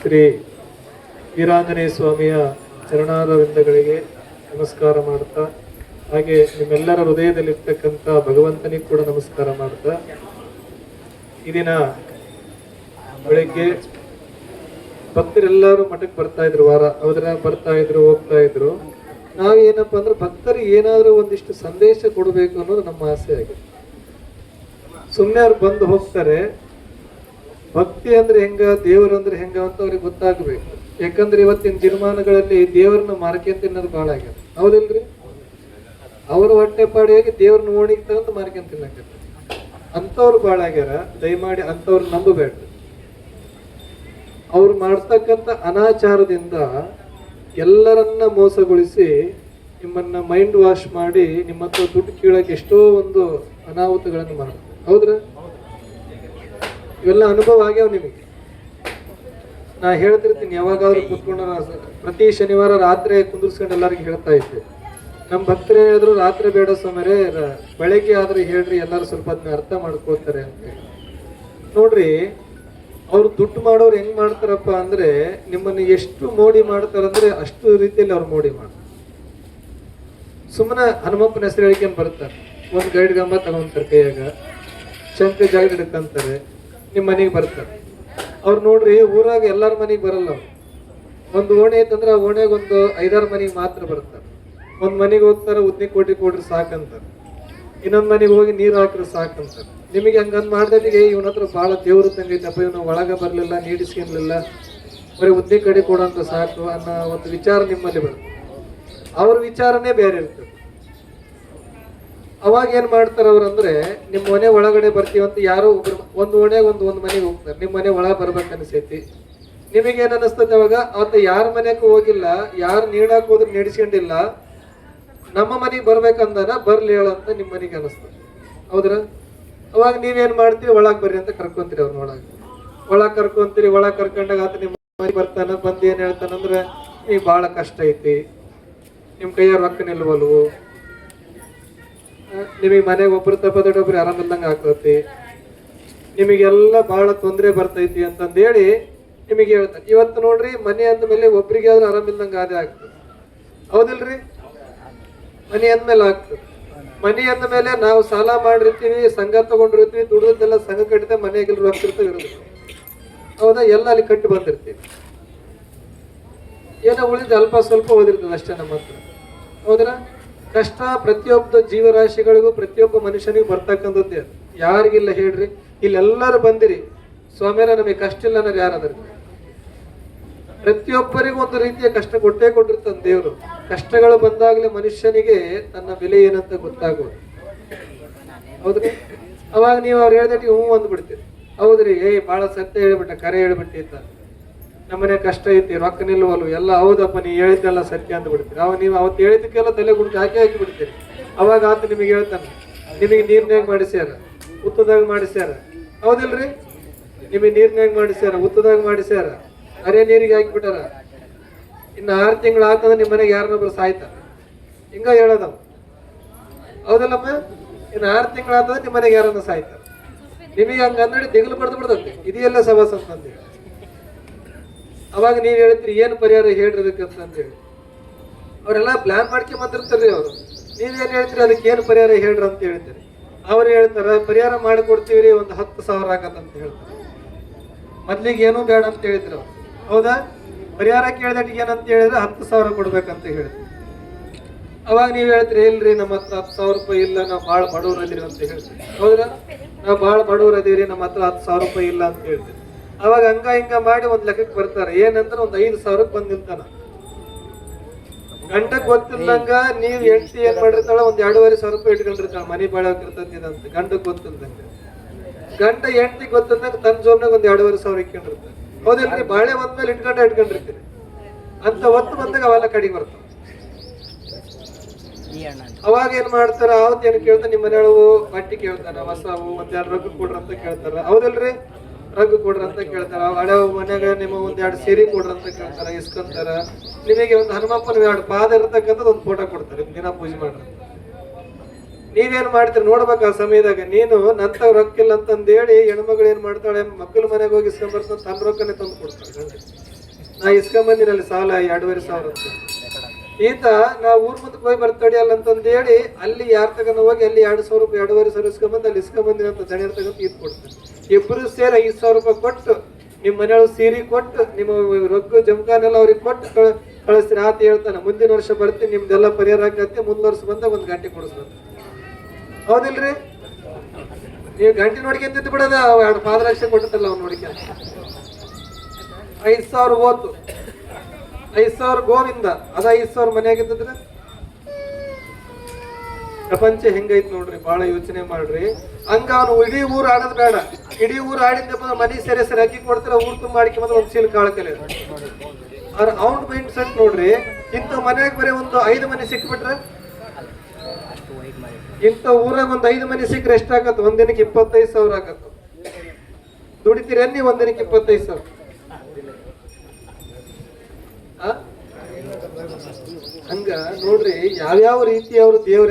ಶ್ರೀ ವೀರಾಂಜನೇಯ ಸ್ವಾಮಿಯ ಚರಣಾರವಿಂದಗಳಿಗೆ ನಮಸ್ಕಾರ ಮಾಡ್ತಾ, ಹಾಗೆ ನಿಮ್ಮೆಲ್ಲರ ಹೃದಯದಲ್ಲಿರ್ತಕ್ಕಂಥ ಭಗವಂತನಿಗೆ ಕೂಡ ನಮಸ್ಕಾರ ಮಾಡ್ತಾ. ಈ ದಿನ ಬೆಳಗ್ಗೆ ಭಕ್ತರೆಲ್ಲರೂ ಮಠಕ್ಕೆ ಬರ್ತಾ ಇದ್ರು, ವಾರ ಅವ್ರ ಬರ್ತಾ ಇದ್ರು, ಹೋಗ್ತಾ ಇದ್ರು. ಏನಪ್ಪ ಅಂದ್ರೆ ಭಕ್ತರಿಗೆ ಏನಾದರೂ ಒಂದಿಷ್ಟು ಸಂದೇಶ ಕೊಡಬೇಕು ಅನ್ನೋದು ನಮ್ಮ ಆಸೆ ಆಗಿದೆ. ಸುಮ್ಮನೆ ಅವ್ರು ಬಂದು ಹೋಗ್ತಾರೆ ಭಕ್ತಿ ಅಂದ್ರೆ ಹೆಂಗ, ದೇವರು ಅಂದ್ರೆ ಹೆಂಗ ಅಂತ ಅವ್ರಿಗೆ ಗೊತ್ತಾಗಬೇಕು. ಯಾಕಂದ್ರೆ ಇವತ್ತಿನ ದಿನಮಾನಗಳಲ್ಲಿ ದೇವರನ್ನ ಮಾರ್ಕೆಂತ ತಿನ್ನೋದು ಭಾಳ ಆಗ್ಯದ. ಹೌದಿಲ್ರಿ? ಅವರು ಹೊಟ್ಟೆ ಪಾಡಿಯಾಗಿ ದೇವ್ರನ್ನ ಓಣಿಗೆ ತಗೊಂಡು ಮಾರ್ಕೆಂತ ತಿನ್ನಕತ್ತ. ಅಂಥವ್ರು ಭಾಳ ಆಗ್ಯಾರ, ದಯಮಾಡಿ ಅಂಥವ್ರು ನಂಬಬೇಡ. ಅವ್ರು ಮಾಡ್ತಕ್ಕಂಥ ಅನಾಚಾರದಿಂದ ಎಲ್ಲರನ್ನ ಮೋಸಗೊಳಿಸಿ ನಿಮ್ಮನ್ನ ಮೈಂಡ್ ವಾಶ್ ಮಾಡಿ ನಿಮ್ಮ ದುಡ್ಡು ಕೀಳಕ್ಕೆ ಎಷ್ಟೋ ಒಂದು ಅನಾಹುತಗಳನ್ನು ಮಾಡ್ತಾರೆ. ಹೌದ್ರ? ಇವೆಲ್ಲ ಅನುಭವ ಆಗ್ಯಾವ ನಿಮಗೆ? ನಾ ಹೇಳ್ತಿರ್ತೀನಿ, ಯಾವಾಗಾದ್ರೂ ಕುತ್ಕೊಂಡು ನಾ ಪ್ರತಿ ಶನಿವಾರ ರಾತ್ರಿ ಕುಂದಿರ್ಸ್ಕೊಂಡು ಎಲ್ಲರಿಗೂ ಹೇಳ್ತಾ ಇದ್ದೆ. ನಮ್ಮ ಭಕ್ತರು ರಾತ್ರಿ ಬೇಡ ಸಮರೆ ಬೆಳಗ್ಗೆ ಆದ್ರೆ ಹೇಳ್ರಿ, ಎಲ್ಲರೂ ಸ್ವಲ್ಪ ಅದನ್ನ ಅರ್ಥ ಮಾಡ್ಕೊಳ್ತಾರೆ ಅಂತ. ನೋಡ್ರಿ, ಅವ್ರು ದುಡ್ಡು ಮಾಡೋರು ಹೆಂಗ್ ಮಾಡ್ತಾರಪ್ಪ ಅಂದ್ರೆ, ನಿಮ್ಮನ್ನು ಎಷ್ಟು ಮೋಡಿ ಮಾಡ್ತಾರಂದ್ರೆ ಅಷ್ಟು ರೀತಿಯಲ್ಲಿ ಅವ್ರು ಮೋಡಿ ಮಾಡ್ತಾರೆ. ಸುಮ್ಮನೆ ಹನುಮಪ್ಪನ ಹೆಸರು ಹೇಳ್ಕೊಂಡು ಬರ್ತಾರೆ ಒಂದು ಗೈಡ್ ಗಂಬ ತಗೊಂತಾರೆ ಕೈಯಾಗ ಶಂಕ ಜಾಗ ಹಿಡ್ಕಂತಾರೆ. ನಿಮ್ಮ ಮನೆಗೆ ಬರ್ತಾರೆ. ಅವ್ರು ನೋಡ್ರಿ, ಊರಾಗ ಎಲ್ಲರ ಮನೆಗೆ ಬರಲ್ಲ ಒಂದು ಓಣೆ ಐತಂದ್ರೆ ಆ ಓಣೆಗೆ ಒಂದು ಐದಾರು ಮನೆಗೆ ಮಾತ್ರ ಬರ್ತಾರೆ. ಒಂದ್ ಮನೆಗೆ ಹೋಗ್ತಾರೆ ಉದ್ನಿ ಕೋಟಿ ಕೊಡ್ರಿ ಸಾಕಂತಾರೆ. ಇನ್ನೊಂದು ಮನೆಗೆ ಹೋಗಿ ನೀರು ಹಾಕ್ರಿ ಸಾಕಂತಾರೆ. ನಿಮಗೆ ಹಂಗಂದ್ ಮಾಡ್ದಿಗೆ ಇವನ ಹತ್ರ ಭಾಳ ದೇವ್ರು ತಂಗೈತಪ್ಪ ಇವನು ಒಳಗ ಬರ್ಲಿಲ್ಲ ನೀಡಿಸ್ಕೊಳ್ಲಿಲ್ಲ ಬರೀ ಉದ್ದಿ ಕಡೆ ಕೊಡಂತ ಸಾಕು ಅನ್ನೋ ಒಂದು ವಿಚಾರ ನಿಮ್ಮಲ್ಲಿ ಬರುತ್ತೆ. ಅವ್ರ ವಿಚಾರನೇ ಬೇರೆ ಇರ್ತದೆ. ಅವಾಗ ಏನ್ ಮಾಡ್ತಾರ ಅವ್ರಂದ್ರೆ ನಿಮ್ಮ ಮನೆ ಒಳಗಡೆ ಬರ್ತೀವಂತ ಯಾರೋ ಒಬ್ರು, ಒಂದು ಓಣೆ ಒಂದು ಒಂದು ಮನೆಗೆ ಹೋಗ್ತಾರೆ. ನಿಮ್ಮ ಮನೆ ಒಳಗೆ ಬರ್ಬೇಕು ಅನಿಸೈತಿ. ನಿಮಗೇನ್ ಅನಿಸ್ತದೆ ಅವಾಗ ಅವತ್ತ ಯಾರ ಮನೆಗೂ ಹೋಗಿಲ್ಲ, ಯಾರು ನೀಡಾಕ್ ಹೋದ್ರು ನೀಡಿಸ್ಕೊಂಡಿಲ್ಲ, ನಮ್ಮ ಮನೆಗೆ ಬರ್ಬೇಕಂದಾನ ಬರ್ಲಿ ಹೇಳಂತ ನಿಮ್ಮ ಮನೆಗೆ ಅನಿಸ್ತದೆ. ಹೌದ್ರ? ಅವಾಗ ನೀವೇನ್ ಮಾಡ್ತೀವಿ ಒಳಗ್ ಬರ್ರಿ ಅಂತ ಕರ್ಕೊಂತೀರಿ ಅವ್ರನ್ನ ಒಳಗೆ. ಒಳಗ್ ಕರ್ಕೊಂತೀರಿ, ಒಳಗ್ ಕರ್ಕೊಂಡಾಗ ಆತ ನಿಮ್ಮ ಮನೆಗೆ ಬರ್ತಾನ, ಬಂದು ಏನ್ ಹೇಳ್ತಾನಂದ್ರೆ ಈಗ ಬಹಳ ಕಷ್ಟ ಐತಿ. ನಿಮ್ಮ ಕೈಯಾರ ರೊಕ್ಕ ನಿಲ್ವಲ್ವು? ನಿಮಗೆ ಮನೆಗೆ ಒಬ್ರು ತಪ್ಪದೊಬ್ಬರು ಆರಾಮಿಲ್ದಂಗೆ ಆಗ್ತೈತಿ ನಿಮಗೆಲ್ಲ ಬಹಳ ತೊಂದರೆ ಬರ್ತೈತಿ ಅಂತಂದೇಳಿ ನಿಮಗೆ ಹೇಳ್ತಾರೆ. ಇವತ್ತು ನೋಡ್ರಿ, ಮನೆ ಅಂದ ಮೇಲೆ ಒಬ್ರಿಗೆ ಆದ್ರೂ ಆರಾಮಿಲ್ದಂಗೆ ಅದೇ ಆಗ್ತದೆ. ಹೌದಿಲ್ರಿ? ಮನೆ ಅಂದಮೇಲೆ ಆಗ್ತದೆ. ಮನೆ ಅಂದ ಮೇಲೆ ನಾವು ಸಾಲ ಮಾಡಿರ್ತೀವಿ, ಸಂಘ ತಗೊಂಡಿರ್ತೀವಿ ದುಡಿದೆಲ್ಲ ಸಂಘ ಕಟ್ಟಿದೆ ಮನೆಗೆ ರೊಕ್ಕ ಇರ್ತವೆ ಇರೋದು ಹೌದಾ? ಎಲ್ಲ ಅಲ್ಲಿ ಕಟ್ಟಿ ಬಂದಿರ್ತೀವಿ. ಏನೋ ಉಳಿದ ಅಲ್ಪ ಸ್ವಲ್ಪ ಓದಿರ್ತದೆ ಅಷ್ಟೇ ನಮ್ಮ ಹತ್ರ. ಹೌದ್ರ? ಕಷ್ಟ ಪ್ರತಿಯೊಬ್ಬ ಜೀವರಾಶಿಗಳಿಗೂ, ಪ್ರತಿಯೊಬ್ಬ ಮನುಷ್ಯನಿಗೂ ಬರ್ತಕ್ಕಂಥದ್ದು ಯಾರಿಗಿಲ್ಲ ಹೇಳ್ರಿ. ಇಲ್ಲೆಲ್ಲರೂ ಬಂದಿರಿ. ಸ್ವಾಮಿಯರ ನಮಗೆ ಕಷ್ಟ ಇಲ್ಲ ಅನ್ನೋರು ಯಾರಾದ್ರಿ? ಪ್ರತಿಯೊಬ್ಬರಿಗೂ ಒಂದು ರೀತಿಯ ಕಷ್ಟ ಕೊಟ್ಟೇ ಕೊಟ್ಟಿರ್ತಾನೆ ದೇವರು. ಕಷ್ಟಗಳು ಬಂದಾಗಲೇ ಮನುಷ್ಯನಿಗೆ ತನ್ನ ಬೆಲೆ ಏನಂತ ಗೊತ್ತಾಗುವುದು ಹೌದ್ರಿ ಅವಾಗ ನೀವು ಅವ್ರು ಹೇಳ್ದಟ್ಟಿಗೆ ಹ್ಞೂ ಅಂದ್ಬಿಡ್ತೀರಿ. ಹೌದ್ರಿ, ಏಯ್, ಭಾಳ ಸತ್ಯ ಹೇಳ್ಬಿಟ್ಟ, ಕರೆ ಹೇಳ್ಬಿಟ್ಟಿ ಅಂತ. ನಮ್ಮನೆ ಕಷ್ಟ ಐತಿ, ರೊಕ್ಕ ನಿಲ್ಲುವಲ್ವು ಎಲ್ಲ ಹೌದಪ್ಪ, ನೀ ಹೇಳಿದ್ದೆಲ್ಲ ಸತ್ಯ ಅಂತ ಬಿಡ್ತೀರಿ. ಅವಾಗ ನೀವು ಅವತ್ತು ಹೇಳಿದ್ದಕ್ಕೆಲ್ಲ ತಲೆ ಗುಡ್ದು ಹಾಕಿ ಹಾಕಿ ಬಿಡ್ತೀರಿ. ಅವಾಗ ಆತ ನಿಮಗೆ ಹೇಳ್ತಾನೆ, ನಿಮಗೆ ನೀರ್ನ್ಯಾಗ ಮಾಡಿಸ್ಯಾರ, ಉತ್ತದಾಗ ಮಾಡಿಸ್ಯಾರ. ಹೌದಿಲ್ರಿ? ನಿಮಗೆ ನೀರ್ನ್ಯಾಗ ಮಾಡಿಸ್ಯಾರ, ಉತ್ತದಾಗ ಮಾಡಿಸ್ಯಾರ, ಅರೆ ನೀರಿಗೆ ಹಾಕಿಬಿಟ್ಟಾರ ಇನ್ನು ಆರು ತಿಂಗಳು ಆತಂದ್ರೆ ನಿಮ್ಮ ಮನೆಗೆ ಯಾರನ್ನೊಬ್ರು ಸಾಯ್ತಾರ ಹಿಂಗ ಹೇಳೋದವ್. ಹೌದಲ್ಲಮ್ಮ ಇನ್ನು ಆರು ತಿಂಗಳು ಆತಂದ್ರೆ ನಿಮ್ಮ ಮನೆಗೆ ಯಾರನ್ನ ಸಾಯ್ತಾರ ನಿಮಗೆ ಹಂಗಂದ್ರೆ ದಿಗಲು ಬಡ್ದು ಬಿಡ್ತೈತಿ. ಇದೆಲ್ಲ ಸಭಾ ಅಂತಂದೇಳಿ ಅವಾಗ ನೀವು ಹೇಳ್ತೀರಿ, ಏನು ಪರಿಹಾರ ಹೇಳ್ರಿ ಅದಕ್ಕೆ ಅಂತ ಹೇಳಿ ಅವರೆಲ್ಲ ಪ್ಲಾನ್ ಮಾಡ್ಕೊಂಬಂದಿರ್ತಾರ್ರಿ ಅವರು ನೀವೇನು ಹೇಳ್ತೀರಿ, ಅದಕ್ಕೆ ಏನು ಪರಿಹಾರ ಹೇಳ್ರಿ ಅಂತ ಹೇಳ್ತೀರಿ. ಅವ್ರು ಹೇಳ್ತಾರೆ, ಪರಿಹಾರ ಮಾಡಿಕೊಡ್ತೀವಿ ಒಂದು ಹತ್ತು ಸಾವಿರ ಆಗತ್ತಂತ ಹೇಳ್ತಾರೆ. ಮೊದ್ಲಿಗೆ ಏನೂ ಬೇಡ ಅಂತ ಹೇಳಿದ್ರು ಅವ್ರು. ಹೌದಾ? ಪರಿಹಾರ ಕೇಳಿದಟ್ಟಿಗೆ ಏನಂತ ಹೇಳಿದ್ರೆ ಹತ್ತು ಸಾವಿರ ಕೊಡ್ಬೇಕಂತ ಹೇಳಿದ್ರು ಅವಾಗ ನೀವು ಹೇಳ್ತೀರಿ, ಇಲ್ರಿ ನಮ್ಮ ಹತ್ರ ಹತ್ತು ಸಾವಿರ ರೂಪಾಯಿ ಇಲ್ಲ, ನಾವು ಭಾಳ ಬಡವ್ರು ಅದೀವಿ ಅಂತ ಹೇಳ್ತೀವಿ. ಹೌದ್ರ? ನಾವು ಭಾಳ ಬಡವ್ರು ಅದೀವ್ರಿ, ನಮ್ಮ ಹತ್ರ ಹತ್ತು ಸಾವಿರ ರೂಪಾಯಿ ಇಲ್ಲ ಅಂತ ಹೇಳ್ತೀವಿ ಅವಾಗ ಹಂಗ ಹಿಂಗ ಮಾಡಿ ಒಂದ್ ಲೆಕ್ಕಕ್ಕೆ ಬರ್ತಾರೆ. ಏನಂದ್ರೆ ಒಂದ್ ಐದು ಸಾವಿರಕ್ಕೆ ಬಂದ್ ನಿಂತಾನ ಗಂಟಕ್ ಗೊತ್ತಿಲ್ಲಂಗ ನೀವ್ ಹೆಂಡತಿ ಏನ್ ಮಾಡಿರ್ತಾಳ ಒಂದ್ ಎರಡೂವರೆ ಸಾವಿರ ರೂಪಾಯಿ ಇಟ್ಕೊಂಡಿರ್ತಾಳ. ಮನಿ ಬಾಳಕಿರ್ತಂತ ಗಂಟಕ್ ಗೊತ್ತಿಲ್ದಂಗ. ಗಂಟ ಹೆಂಡತಿ ಗೊತ್ತಿಲ್ದಂಗ ತನ್ನ ಜೋಬ್ನಾಗ ಒಂದ್ ಎರಡೂವರೆ ಸಾವಿರ ಇಟ್ಕೊಂಡಿರ್ತಾನೆ ಹೌದಿಲ್ರಿ ಬಾಳೆ ಒಂದ್ಮೇಲೆ ಇಟ್ಕೊಂಡ ಇಟ್ಕೊಂಡಿರ್ತೀರಿ. ಅಂತ ಒತ್ತು ಬಂದಾಗ ಅವೆಲ್ಲ ಕಡಿಗೆ ಬರ್ತಾವ. ಅವಾಗ ಏನ್ ಮಾಡ್ತಾರ? ಅವತ್ ಏನ್ ಕೇಳ್ತಾರ? ನಿಮ್ಮ ಮನೆಯೊಳವು ಬಟ್ಟಿ ಕೇಳ್ತಾರ ಹೊಸವು ಮತ್ತೆ ಎರಡು ರೊಕ್ಕ ಕೊಡ್ರ ಅಂತ ಕೇಳ್ತಾರ. ಹೌದಿಲ್ರಿ? ರೊಕ್ಕ ಕೊಡ್ರಿ ಅಂತ ಕೇಳ್ತಾರ ಹಳೆ ಮನ್ಯಾಗ ನಿಮ್ಮ ಒಂದ್ ಎರಡು ಸೀರೆ ಕೊಡ್ರ ಅಂತ ಕೇಳ್ತಾರ, ಇಸ್ಕೊಂತಾರ. ನಿಮಗೆ ಒಂದು ಹನುಮಪ್ಪನ ಎರಡು ಪಾದ ಇರ್ತಕ್ಕಂಥದ್ದು ಒಂದು ಫೋಟೋ ಕೊಡ್ತಾರೆ ದಿನ ಪೂಜೆ ಮಾಡ್ರಿ. ನೀವೇನ್ ಮಾಡ್ತೀರಿ? ನೋಡ್ಬೇಕು ಆ ಸಮಯದಾಗ. ನೀನು ನಂತ ರೊಕ್ಕ ಇಲ್ಲ ಅಂತಂದೇಳಿ ಹೆಣ್ಮಗಳು ಏನ್ ಮಾಡ್ತಾಳೆ? ಮಕ್ಕಳ ಮನೆಗೆ ಹೋಗಿ ಇಸ್ಕೊಂಬರ್ತ ತನ್ನ ರೊಕ್ಕನೇ ತಂದು ಕೊಡ್ತಾರೆ. ನಾ ಇಸ್ಕೊಂಬಂದಿನಲ್ಲಿ ಸಾಲ ಎರಡೂವರೆ ಸಾವಿರ ಅಂತ. ಈತ, ನಾ ಊರ್ ಮುಂದಕ್ಕೆ ಹೋಗಿ ಬರ್ತಡಿಯಲ್ಲ ಹೇಳಿ ಅಲ್ಲಿ ಯಾರ ತಗೊಂಡು ಹೋಗಿ ಅಲ್ಲಿ ಎರಡು ಸಾವಿರ ರೂಪಾಯಿ, ಎರಡೂವರೆ ಸಾವಿರ ಇಸ್ಕೊಂಬಂದು ಅಲ್ಲಿ ಇಸ್ಕೊಂಬಂದಿನ ಅಂತ ದಣಿಯರ್ ತಗೊಂಡು ಈದ್ ಕೊಡ್ತಾನೆ ಇಬ್ಬರು ಸೇರಿ ಐದು ಸಾವಿರ ರೂಪಾಯಿ ಕೊಟ್ಟು ನಿಮ್ಮ ಮನೆಯೊಳಗೆ ಸೀರೆ ಕೊಟ್ಟು, ನಿಮ್ಮ ರೊಕ್ಕ ಜಮಖಾನೆಲ್ಲ ಅವ್ರಿಗೆ ಕೊಟ್ಟು ಕಳ ಕಳಿಸ್ತೀನಿ ಆತ ಹೇಳ್ತಾನೆ, ಮುಂದಿನ ವರ್ಷ ಬರ್ತೀನಿ, ನಿಮ್ದೆಲ್ಲ ಪರಿಹಾರ ಆಗತ್ತೆ ಮುಂದಿನ ವರ್ಷ ಬಂದ ಒಂದು ಗಂಟೆ ಕೊಡಿಸ್ಬೇಕು. ಹೌದಿಲ್ರಿ? ನೀವು ಗಂಟೆ ನೋಡ್ಕೊಂತಿದ್ದು ಬಿಡದ, ಅವ ಎರಡು ಪಾದರಕ್ಷೆ ಕೊಟ್ಟಲ್ಲ ಅವ್ನು ನೋಡಿಕೆ ಐದು ಸಾವಿರ ಓತು ಐದು ಸಾವಿರ ಗೋವಿಂದ, ಅದ ಐದು ಸಾವಿರ ಮನೆಯಾಗಿದ್ದಿದ್ರೆ? ಪ್ರಪಂಚ ಹೆಂಗೈತ್ ನೋಡ್ರಿ ಬಹಳ ಯೋಚನೆ ಮಾಡ್ರಿ. ಹಂಗ ಅವನು ಇಡೀ ಊರ್ ಆಡದ್ ಬೇಡ. ಇಡೀ ಊರ್ ಆಡಿದ್ದೆ ಮನಿ ಸರಿ ಸರಿ ಅಕ್ಕಿ ಕೊಡ್ತಾರೆ, ಊರ್ ತುಂಬ ಮಾಡಿಕೆ ಬಂದ್ರೆ ಒಂದ್ ಸೀಲ್ ಕಾಳಕಲೆ ಅವ್ರ ಅವ್ನ್ ಮೈಂಡ್ ಸೆಟ್ ನೋಡ್ರಿ, ಇಂಥ ಮನ್ಯಾಗ ಬರೀ ಒಂದು ಐದು ಮನೆ ಸಿಕ್ಬಿಟ್ರೆ? ಇಂಥ ಊರಾಗ ಒಂದ್ ಐದು ಮನೆ ಸಿಕ್ಕ್ರೆ ಎಷ್ಟಾಗತ್ತ? ಒಂದಿನಕ್ಕೆ ಇಪ್ಪತ್ತೈದು ಸಾವಿರ ಆಗತ್ತ. ದುಡಿತೀರ ನೀವು ಒಂದಿನಕ್ಕೆ ಇಪ್ಪತ್ತೈದು ಸಾವಿರ? ಹಂಗ ನೋಡ್ರಿ, ಯಾವ್ಯಾವ ರೀತಿ ಅವರು ದೇವ್ರ